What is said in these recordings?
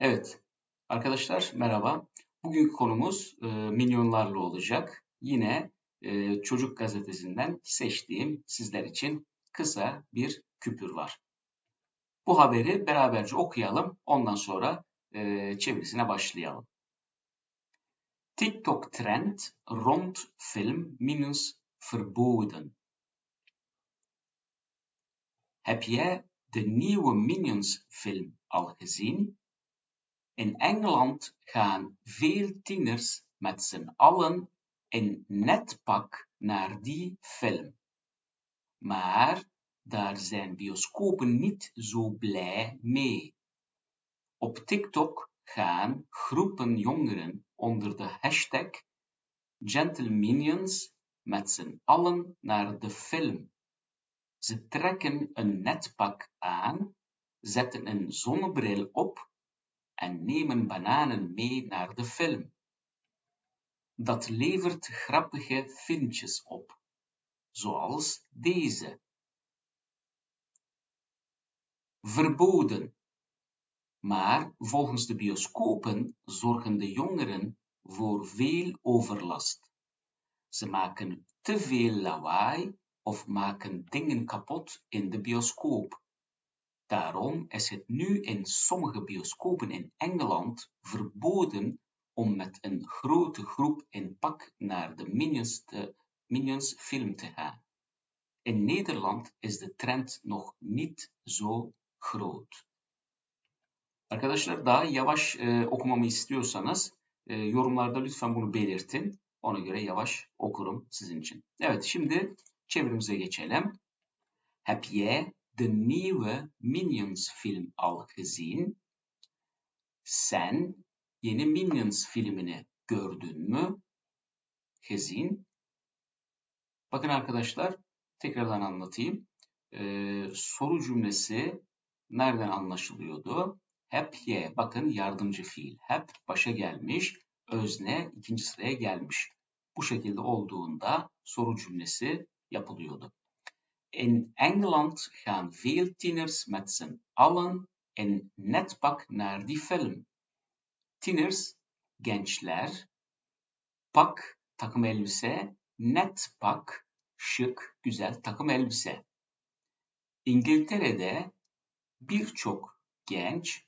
Evet, arkadaşlar merhaba. Bugünkü konumuz e, milyonlarla olacak. Yine e, Çocuk Gazetesi'nden seçtiğim sizler için kısa bir küpür var. Bu haberi beraberce okuyalım. Ondan sonra e, çevirisine başlayalım. TikTok-trend rond film minus verboden. Heb jij de nieuwe Minions film al gezien? In Engeland gaan veel tieners met z'n allen in netpak naar die film. Maar daar zijn bioscopen niet zo blij mee. Op TikTok gaan groepen jongeren onder de hashtag Gentleminions met z'n allen naar de film. Ze trekken een netpak aan, zetten een zonnebril op en nemen bananen mee naar de film. Dat levert grappige filmpjes op, zoals deze. Verboden. Maar volgens de bioscopen zorgen de jongeren voor veel overlast. Ze maken te veel lawaai of maken dingen kapot in de bioscoop. Daarom is het nu in sommige bioscopen in Engeland verboden om met een grote groep in pak naar de Minions, te, Minions film te gaan. In Nederland is de trend nog niet zo groot. Arkadaşlar daha yavaş e, okumamı istiyorsanız e, yorumlarda lütfen bunu belirtin. Ona göre yavaş okurum sizin için. Evet şimdi çevirimize geçelim. Jij de nieuwe Minions film al gezien? Sen yeni Minions filmini gördün mü? Gezien. Bakın arkadaşlar tekrardan anlatayım. Ee, soru cümlesi nereden anlaşılıyordu? Hep ye. Bakın yardımcı fiil. Hep başa gelmiş. Özne ikinci sıraya gelmiş. Bu şekilde olduğunda soru cümlesi yapılıyordu. In Engeland gaan veel tieners met z'n allen in netpak naar die film. Tieners, gençler, pak, takım elbise, netpak, şık, güzel takım elbise. İngiltere'de birçok genç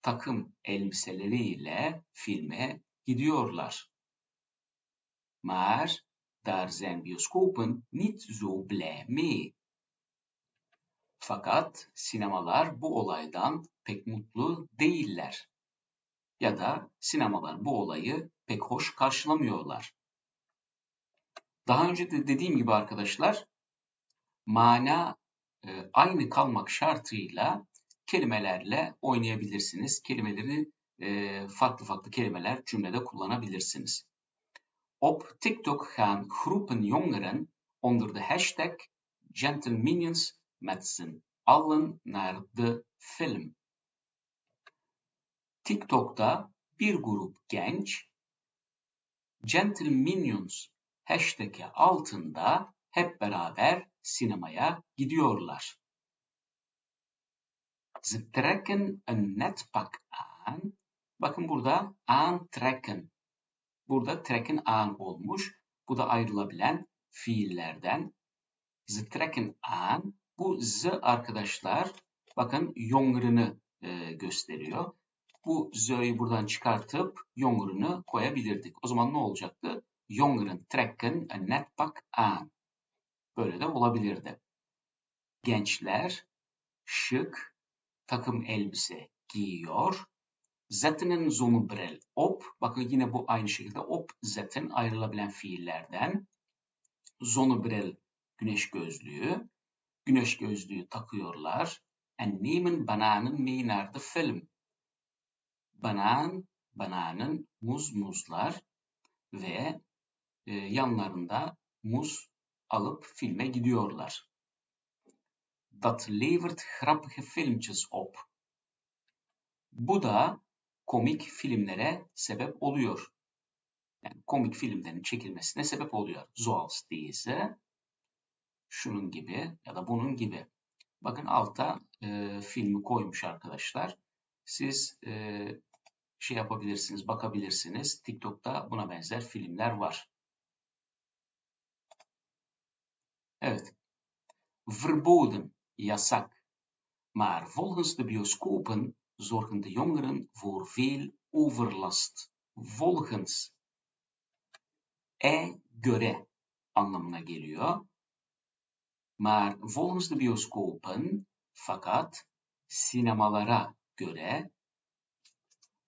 takım elbiseleriyle filme gidiyorlar. Maar Daar zijn bioscopen niet zo blij mee. Fakat sinemalar bu olaydan pek mutlu değiller. Ya da sinemalar bu olayı pek hoş karşılamıyorlar. Daha önce de dediğim gibi arkadaşlar mana e, aynı kalmak şartıyla kelimelerle oynayabilirsiniz. Kelimeleri e, farklı farklı kelimeler cümlede kullanabilirsiniz. Op TikTok gaan groepen jongeren onder de hashtag Gentleminions met z'n allen naar de film. TikTok'ta bir grup genç Gentleminions hashtag'i altında hep beraber sinemaya gidiyorlar. Ze trekken een netpak aan. Bakın burada aantrekken Burada trekken aan olmuş. Bu da ayrılabilen fiillerden. Z trekken aan. Bu z arkadaşlar bakın yongrını e, gösteriyor. Bu z'yi buradan çıkartıp yongrını koyabilirdik. O zaman ne olacaktı? Jongeren trekken een netpak aan. Böyle de olabilirdi. Gençler şık takım elbise giyiyor. Zetten zonnebril op. Bakın yine bu aynı şekilde op zetten ayrılabilen fiillerden. Zonnebril güneş gözlüğü. Güneş gözlüğü takıyorlar. En nemen bananen mee film. Banan, bananın, muz, muzlar ve e, yanlarında muz alıp filme gidiyorlar. Dat levert grappige filmpjes op. Bu da komik filmlere sebep oluyor. Yani komik filmlerin çekilmesine sebep oluyor. Zoals değilse şunun gibi ya da bunun gibi. Bakın alta e, filmi koymuş arkadaşlar. Siz e, şey yapabilirsiniz, bakabilirsiniz. TikTok'ta buna benzer filmler var. Evet. Verboden, yasak. Maar volgens de bioscopen zorgen de jongeren voor veel overlast. Volgens e göre anlamına geliyor. Maar volgens de bioscopen fakat sinemalara göre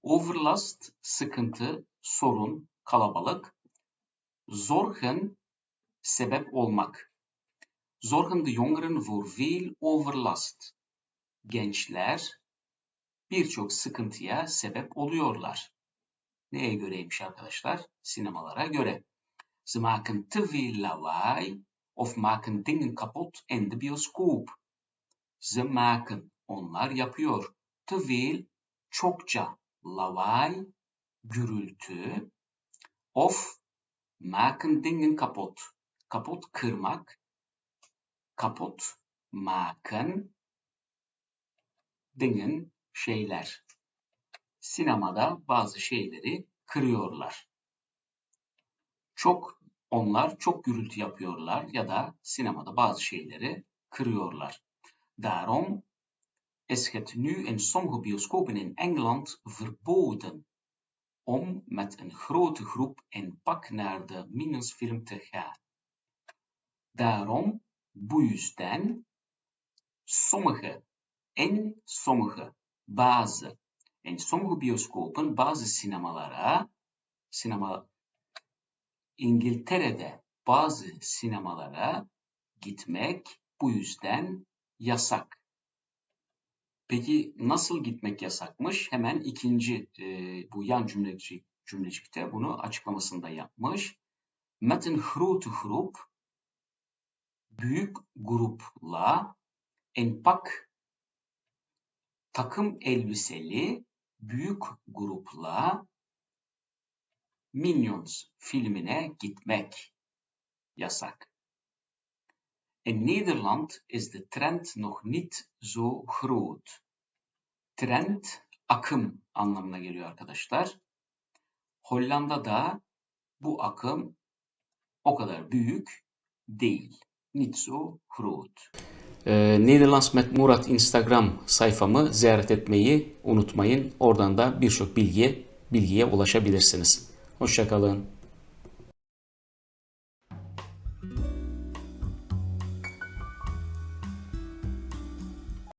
overlast sıkıntı, sorun, kalabalık, zorgen sebep olmak. Zorgen de jongeren voor veel overlast. Gençler birçok sıkıntıya sebep oluyorlar. Neye göreymiş arkadaşlar? Sinemalara göre. Ze maken te veel lawaai of maken dingen kapot in de bioscoop. Ze maken, onlar yapıyor. Te veel, çokça. Lawaai, gürültü. Of maken dingen kapot. Kapot kırmak. Kapot maken. Dingen şeyler. Sinemada bazı şeyleri kırıyorlar. Çok onlar çok gürültü yapıyorlar ya da sinemada bazı şeyleri kırıyorlar. Daarom is het nu in sommige bioscopen in Engeland verboden om met een grote groep in pak naar de Minusfilm te gaan. Daarom, bu yüzden, sommige, in sommige, bazı, in sommige bioscopen, bazı sinemalara, sinema, İngiltere'de bazı sinemalara gitmek bu yüzden yasak. Peki nasıl gitmek yasakmış? Hemen ikinci e, bu yan cümlecik, cümlecikte bunu açıklamasında yapmış. Met een grote groep, büyük grupla, en pak, takım elbiseli, büyük grupla, Minions filmine gitmek yasak. In Nederland is de trend nog niet zo groot. Trend akım anlamına geliyor arkadaşlar. Hollanda'da bu akım o kadar büyük değil. Niet zo groot. Ee, Nederlands met Murat Instagram sayfamı ziyaret etmeyi unutmayın. Oradan da birçok bilgiye bilgiye ulaşabilirsiniz. Hoşçakalın.